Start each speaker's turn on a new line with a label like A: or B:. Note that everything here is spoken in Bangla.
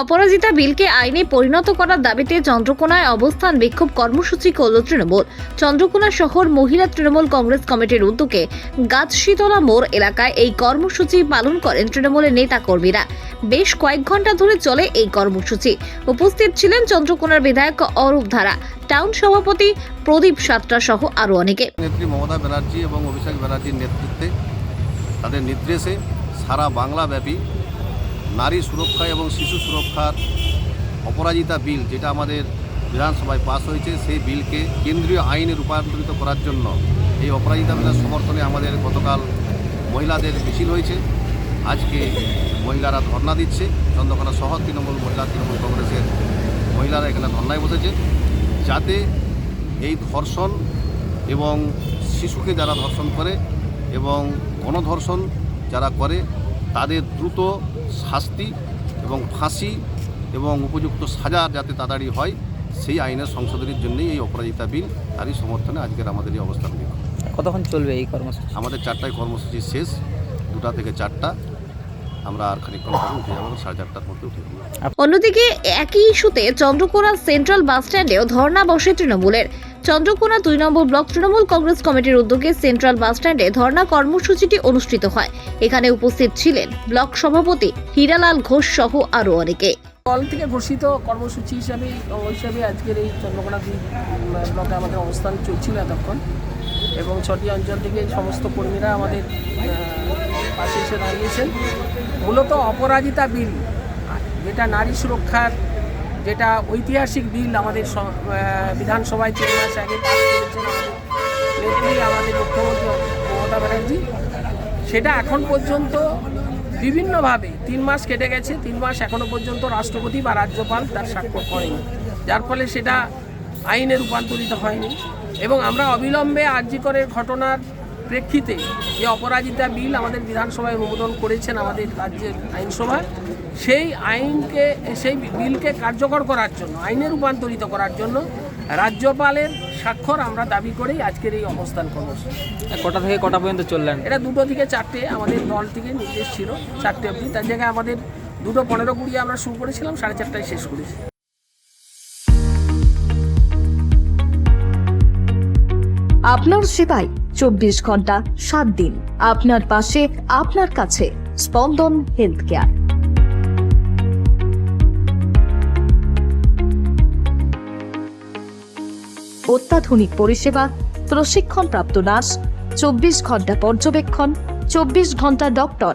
A: অপরাজিতা বিলকে আইনে পরিণত করার দাবিতে চন্দ্রকোনায় অবস্থান বিক্ষোভ কর্মসূচি করল তৃণমূল। চন্দ্রকোনা শহর মহিলা তৃণমূল কংগ্রেস কমিটির উদ্যোগে গাছশীতলা মোড় এলাকায় এই কর্মসূচি পালন করেন তৃণমূলের নেতা কর্মীরা বেশ কয়েক ঘণ্টা ধরে চলে এই কর্মসূচি। উপস্থিত ছিলেন চন্দ্রকোনার বিধায়ক অরূপ ধারা, টাউন সভাপতি প্রদীপ সাতটা সহ আরও অনেকে।
B: নেত্রী মমতা ব্যানার্জি এবং অভিষেক ব্যানার্জির নেতৃত্বে তাদের নির্দেশে সারা বাংলাব্যাপী নারী সুরক্ষা এবং শিশু সুরক্ষার অপরাজিতা বিল যেটা আমাদের বিধানসভায় পাস হয়েছে, সেই বিলকে কেন্দ্রীয় আইনে রূপান্তরিত করার জন্য এই অপরাজিতা বিলের সমর্থনে আমাদের গতকাল মহিলাদের মিছিল হয়েছে। আজকে মহিলারা ধর্ণা দিচ্ছে। চন্দ্রকোনা শহর তৃণমূল মহিলা তৃণমূল কংগ্রেসের মহিলারা এখানে ধর্নায় বসেছে। যাতে এই ধর্ষণ এবং শিশুকে যারা ধর্ষণ করে এবং গণধর্ষণ যারা করে, তাদের দ্রুত শাস্তি এবং ফাঁসি এবং উপযুক্ত সাজা যাতে তাড়াতাড়ি হয় সেই আইনের সংশোধনের জন্যই এই অপরাজিতা বিল তারই সমর্থনে আজকের আমাদের এই অবস্থান নিয়ে।
C: কতক্ষণ চলবে এই কর্মসূচি?
B: আমাদের চারটায় কর্মসূচি শেষ দুটা থেকে চারটা। আমরা আর খানিকক্ষণ পরে উঠে যাব সাড়ে চারটার মধ্যে উঠে যাব।
A: অন্যদিকে একই ইস্যুতে চন্দ্রকোনা সেন্ট্রাল বাস স্ট্যান্ডেও ধর্ণা বসে তৃণমূলের। চন্দ্রকোনা দুই নম্বর ব্লক তৃণমূল কংগ্রেস কমিটির উদ্যোগে সেন্ট্রাল বাস স্ট্যান্ডে ধর্ণা কর্মসূচিটি অনুষ্ঠিত হয়। এখানে উপস্থিত ছিলেন ব্লক সভাপতি হীরালাল ঘোষ সহ আরও অনেকে।
D: দল থেকে ঘোষিত কর্মসূচি হিসাবে হিসাবে আজকের এই চন্দ্রকোনা দুই ব্লকে আমাদের অবস্থান চলছিল এতক্ষণ। এবং ছটি অঞ্চল থেকে সমস্ত কর্মীরা আমাদের পাশে এসে দাঁড়িয়েছেন। মূলত অপরাজিতা বিল, যেটা নারী সুরক্ষার যেটা ঐতিহাসিক বিল আমাদের বিধানসভায় তিন মাস আগে আমাদের আমাদের মুখ্যমন্ত্রী মমতা ব্যানার্জি। সেটা এখন পর্যন্ত বিভিন্নভাবে তিন মাস কেটে গেছে, তিন মাস এখনও পর্যন্ত রাষ্ট্রপতি বা রাজ্যপাল তার স্বাক্ষর করেনি। যার ফলে সেটা আইনে রূপান্তরিত হয়নি। এবং আমরা অবিলম্বে আর্যিকরের ঘটনার প্রেক্ষিতে যে অপরাজিতা বিল আমাদের বিধানসভায় অনুমোদন করেছেন আমাদের রাজ্যের আইনসভায়। সেই আইনকে সেই বিলকে কার্যকর করার জন্য আইনে রূপান্তরিত করার জন্য রাজ্যপালের স্বাক্ষর আমরা দাবি করেই আজকের এই অবস্থান কর্মসূচি।
C: কটা থেকে কটা পর্যন্ত চললেন?
D: এটা দুটো থেকে চারটে আমাদের দল থেকে নির্দেশ ছিল চারটে অবধি। তার জায়গায় আমাদের দুটো পনেরো কুড়ি আমরা শুরু করেছিলাম সাড়ে চারটায় শেষ করেছি।
E: আপনার সেবায় চব্বিশ ঘণ্টা, সাত দিন। আপনার পাশে, আপনার কাছে স্পন্দন হেলথ কেয়ার অত্যাধুনিক পরিষেবা, প্রশিক্ষণপ্রাপ্ত নার্স, চব্বিশ ঘণ্টা পর্যবেক্ষণ, চব্বিশ ঘণ্টা doctor.